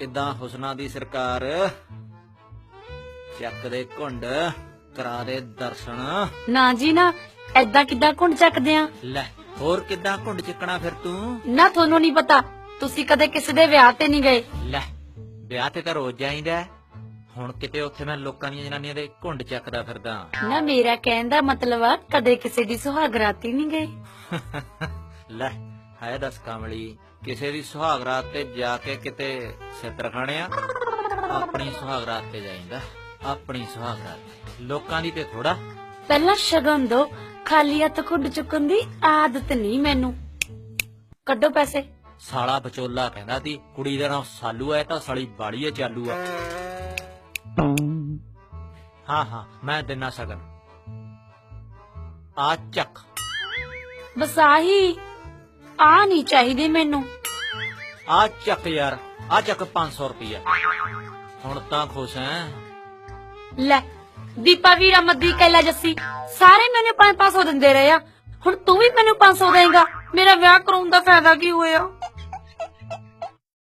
ਕਿੱਦਾਂ ਹੁਸਨਾ ਦੀ ਸਰਕਾਰ ਚੱਕ ਦੇ ਘੁੰਡ ਕਰਾ ਦੇ ਦਰਸ਼ਨ। ਨਾ ਜੀ ਨਾ ਐਦਾਂ ਕਿੱਦਾਂ ਘੁੰਡ ਚੱਕਦੇ ਆ? ਲੈ ਹੋਰ ਕਿੱਦਾਂ ਘੁੰਡ ਚੱਕਣਾ ਫਿਰ ਤੂੰ? ਨਾ ਤੁਹਾਨੂੰ ਨਹੀਂ ਪਤਾ ਤੁਸੀਂ ਕਦੇ ਕਿਸੇ ਦੇ ਵਿਆਹ ਤੇ ਨਹੀਂ ਗਏ। ਲੈ ਵਿਆਹ ਤੇ ਤਾਂ ਰੋਜ਼ ਜਾਈਦਾ। ਹੁਣ ਕਿਤੇ ਉੱਥੇ ਮੈਂ ਲੋਕਾਂ ਦੀਆਂ ਜਨਾਨੀਆਂ ਦੇ ਘੁੰਡ ਚੱਕਦਾ ਫਿਰਦਾ। ਨਾ ਮੇਰਾ ਕਹਿਣ ਦਾ ਮਤਲਬ ਆ ਕਦੇ ਕਿਸੇ ਦੀ ਸੁਹਾਗਰਾਤੀ ਨਹੀਂ ਗਏ। ਲੈ ਹੈ ਦੱਸ ਕਮਲੀ ਕਿਸੇ ਦੀ ਸੁਹਾਗ ਰਾਤ ਤੇ ਜਾ ਕੇ ਕਿਤੇ ਸਿੱਤਰ ਖਾਣੇ ਆ ਆਪਣੀ ਸੁਹਾਗ ਰਾਤ ਤੇ ਜਾਈਦਾ ਆਪਣੀ ਸੁਹਾਗ ਰਾਤ। ਲੋਕਾਂ ਦੀ ਤੇ ਥੋੜਾ ਪਹਿਲਾਂ ਸ਼ਗਨ ਦੋ ਖਾਲੀ ਹੱਥ ਘੁੰਡ ਚੁੱਕਣ ਦੀ ਆਦਤ ਨਹੀਂ ਮੈਨੂੰ। ਕੱਢੋ ਪੈਸੇ। ਸਾਲਾ ਬਚੋਲਾ ਕਹਿੰਦਾ ਸੀ ਕੁੜੀ ਦਾ ਨਾਮ ਸਾਲੂ ਹੈ ਤਾਂ ਸਾਲੀ ਬਾੜੀ ਹੈ ਚਾਲੂ ਆ। ਹਾਂ ਹਾਂ ਮੈਂ ਦਿਨਾ ਸਗਨ। ਆ ਚੱਕ। ਬਸ ਆਹੀ। ਆ ਨਹੀਂ ਚਾਹੀਦੀ ਮੈਨੂੰ। ਆ ਚੱਕ ਯਾਰ ਆ ਚੱਕ 500 ਰੁਪਇਆ ਹੁਣ ਤਾਂ ਖੁਸ਼ ਐ। ਲੈ ਦੀਪਾ ਵੀਰਾ ਮੱਦੀ ਕੈਲਾ ਜੱਸੀ ਸਾਰੇ ਮੈਨੂੰ 5-500 ਦਿੰਦੇ ਰਹੇ ਆ। ਹੁਣ ਤੂੰ ਵੀ ਮੈਨੂੰ 500 ਦੇਂਗਾ ਮੇਰਾ ਵਿਆਹ ਕਰਾਉਣ ਦਾ ਫਾਇਦਾ ਕੀ ਹੋਇਆ?